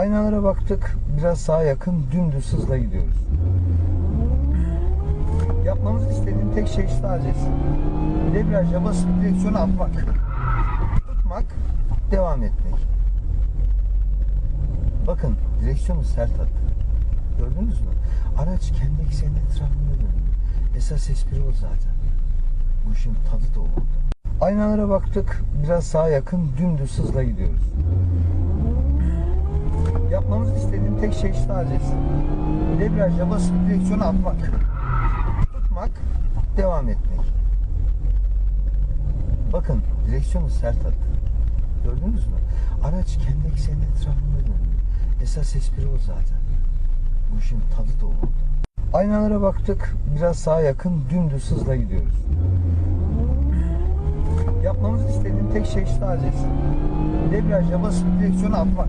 Aynalara baktık. Biraz sağa yakın dümdüz hızla gidiyoruz. Yapmamızı istediğim tek şey sadece debriyaja basıp direksiyonu atmak. Tutmak, devam etmek. Bakın direksiyonu sert attı. Gördünüz mü? Araç kendi eksenin etrafında döndü. Esas espri o zaten. Bu işin tadı da o. Aynalara baktık. Biraz sağa yakın dümdüz hızla gidiyoruz. Tek şey sadece debriyaja basıp direksiyonu atmak. Tutmak, devam etmek. Bakın direksiyonu sert attı. Gördünüz mü? Araç kendi eksenin etrafında döndü. Esas espri o zaten. Bu işin tadı da o. Aynalara baktık. Biraz sağa yakın dümdüz hızla gidiyoruz. Yapmamızı istediğim tek şey sadece debriyaja basıp direksiyonu atmak.